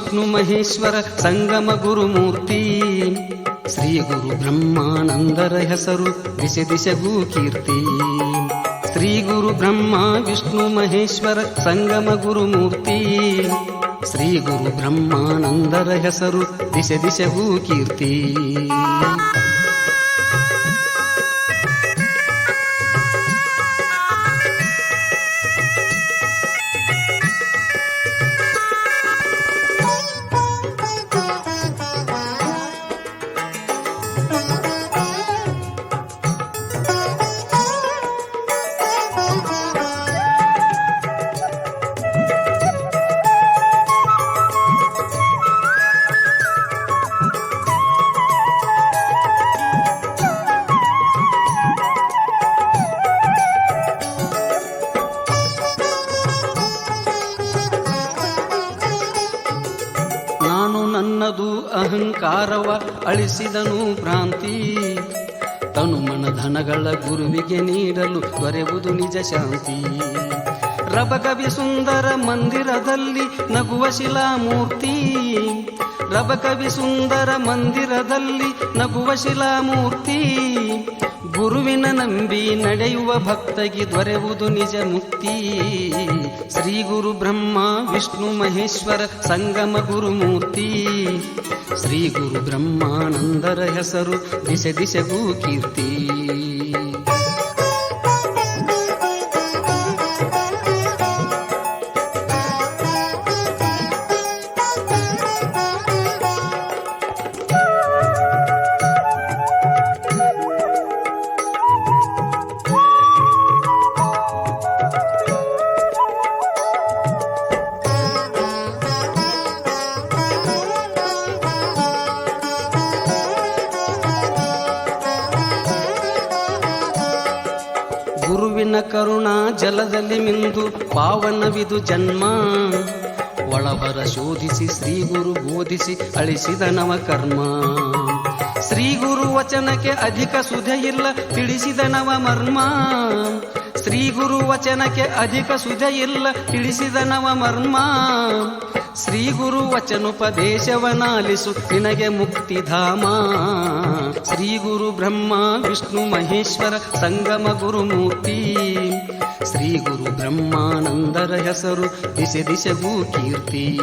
ವಿಷ್ಣು ಮಹೇಶ್ವರ ಸಂಗಮ ಗುರುಮೂರ್ತಿ. ಶ್ರೀ ಗುರು ಬ್ರಹ್ಮಾನಂದರ ಹೆಸರು ದಿಶೆ ದಿಶೆಗೂ ಕೀರ್ತಿ. ಶ್ರೀ ಗುರು ಬ್ರಹ್ಮ ವಿಷ್ಣು ಮಹೇಶ್ವರ ಸಂಗಮ ಗುರುಮೂರ್ತಿ. ಶ್ರೀ ಗುರು ಬ್ರಹ್ಮಾನಂದರ ಹೆಸರು ದಿಶೆ ದಿಶೆಗೂ ಕೀರ್ತಿ. ಅಹಂಕಾರವ ಅಳಿಸಿದನು ಭ್ರಾಂತಿ. ತನು ಧನಗಳ ಗುರುವಿಗೆ ನೀಡಲು ದೊರೆವುದು ನಿಜ ಶಾಂತಿ. ರಬಕವಿ ಸುಂದರ ಮಂದಿರದಲ್ಲಿ ನಗುವ ಶಿಲಾಮೂರ್ತಿ. ರಬಕವಿ ಸುಂದರ ಮಂದಿರದಲ್ಲಿ ನಗುವ ಶಿಲಾಮೂರ್ತಿ. ಗುರುವಿನ ನಂಬಿ ನಡೆಯುವ ಭಕ್ತಗೆ ದೊರೆಯುವುದು ನಿಜ ಮುಕ್ತಿ. ಶ್ರೀ ಗುರು ಬ್ರಹ್ಮ, ವಿಷ್ಣು ಮಹೇಶ್ವರ, ಸಂಗಮ ಗುರುಮೂರ್ತಿ. ಶ್ರೀ ಗುರು ಬ್ರಹ್ಮಾನಂದರ ಹೆಸರು ದಿಶೆ ದಿಶೆಗೂ ಕೀರ್ತಿ. ಗುರುವಿನ ಕರುಣಾ ಜಲದಲ್ಲಿ ಮಿಂದು ಪಾವನವಿದು ಜನ್ಮ. ಒಳಬರ ಶೋಧಿಸಿ ಶ್ರೀ ಗುರು ಬೋಧಿಸಿ ಅಳಿಸಿದ ನವ ಕರ್ಮ ಶ್ರೀ ಗುರು ವಚನಕ್ಕೆ ಅಧಿಕ ಸುಧೆ ಇಲ್ಲ, ತಿಳಿಸಿದ ನವ ಮರ್ಮ ಶ್ರೀ ಗುರು ವಚನಕ್ಕೆ ಅಧಿಕ ಸುಧೆ ಇಲ್ಲ, ತಿಳಿಸಿದ ನವ ಮರ್ಮ ಶ್ರೀ ಗುರು ವಚನೋಪದೇಶವನಾಲಿಸು ನಿನಗೆ ಮುಕ್ತಿಧಾಮ ಶ್ರೀ ಗುರು ಬ್ರಹ್ಮ, ವಿಷ್ಣು ಮಹೇಶ್ವರ, ಸಂಗಮ ಗುರುಮೂರ್ತಿ. ಶ್ರೀ ಗುರು ಬ್ರಹ್ಮಾನಂದರ ಹೆಸರು, ದಿಶೆ ದಿಶೆಗೂ ಕೀರ್ತಿ.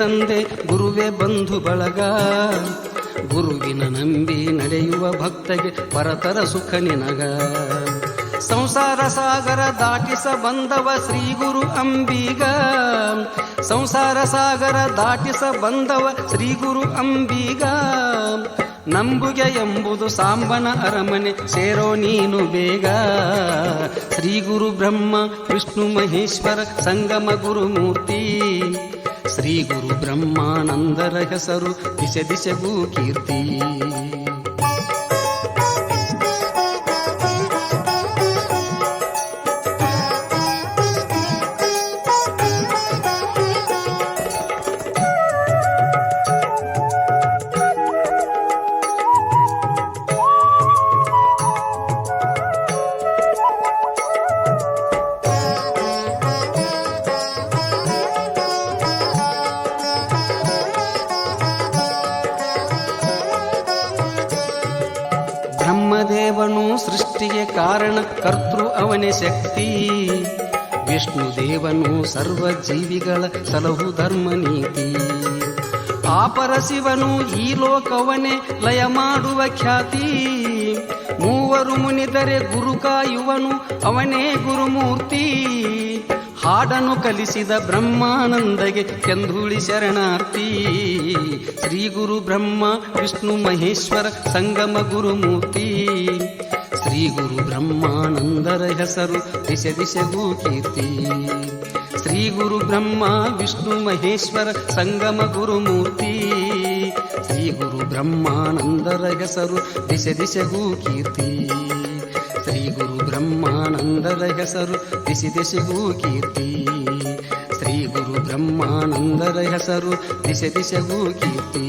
ತಂದೆ ಗುರುವೇ ಬಂಧು ಬಳಗ. ಗುರುವಿನ ನಂಬಿ ನಡೆಯುವ ಭಕ್ತಗೆ ಪರತರ ಸುಖ ನಿನಗ. ಸಂಸಾರ ಸಾಗರ ದಾಟಿಸ ಬಂದವ ಶ್ರೀ ಗುರು ಅಂಬಿಗ. ಸಂಸಾರ ಸಾಗರ ದಾಟಿಸ ಬಂದವ ಶ್ರೀ ಗುರು ಅಂಬಿಗ. ನಂಬುಗೆ ಎಂಬುದು ಸಾಂಬನ ಅರಮನೆ ಸೇರೋ ನೀನು ಬೇಗ. ಶ್ರೀ ಗುರು ಬ್ರಹ್ಮ, ವಿಷ್ಣು ಮಹೇಶ್ವರ, ಸಂಗಮ ಗುರುಮೂರ್ತಿ ಶ್ರೀ ಗುರು ಬ್ರಹ್ಮಾನಂದರ ಹೆಸರು ದಿಶೆ ದಿಶೆಗೂ ಸೃಷ್ಟಿಗೆ ಕಾರಣ ಕರ್ತೃ ಅವನೇ ಶಕ್ತಿ. ವಿಷ್ಣು ದೇವನು ಸರ್ವ ಜೀವಿಗಳ ಸಲಹು ಧರ್ಮ ನೀತಿ. ಆಪರ ಶಿವನು ಈ ಲೋಕವನೇ ಲಯ ಮಾಡುವ ಖ್ಯಾತಿ. ಮೂವರು ಮುನಿದರೆ ಗುರು ಕಾಯುವನು ಅವನೇ ಗುರುಮೂರ್ತಿ. ಹಾಡನು ಕಲಿಸಿದ ಬ್ರಹ್ಮಾನಂದಗೆ ಚಂದ್ರುಳಿ ಶರಣಾರ್ಥಿ. ಶ್ರೀ ಗುರು ಬ್ರಹ್ಮ, ವಿಷ್ಣು ಮಹೇಶ್ವರ ಸಂಗಮ ಗುರುಮೂರ್ತಿ. ಶ್ರೀ ಗುರು ಬ್ರಹ್ಮಾನಂದರ ಹೆಸರು ದಿಶೆ ದಿಶೆಗೂ ಕೀರ್ತಿ ಶ್ರೀ ಗುರು ಬ್ರಹ್ಮ ವಿಷ್ಣು ಮಹೇಶ್ವರ ಸಂಗಮ ಗುರುಮೂರ್ತಿ ಶ್ರೀ ಗುರು ಬ್ರಹ್ಮಾನಂದರ ಹೆಸರು ದಿಶೆ ದಿಶೆಗೂ ಕೀರ್ತಿ ಶ್ರೀ ಗುರು ಬ್ರಹ್ಮಾನಂದರ ಹೆಸರು ದಿಶೆ ದಿಶೆಗೂ ಕೀರ್ತಿ ಶ್ರೀ ಗುರು ಬ್ರಹ್ಮಾನಂದರ ಹೆಸರು ದಿಶೆ ದಿಶೆಗೂ ಕೀರ್ತಿ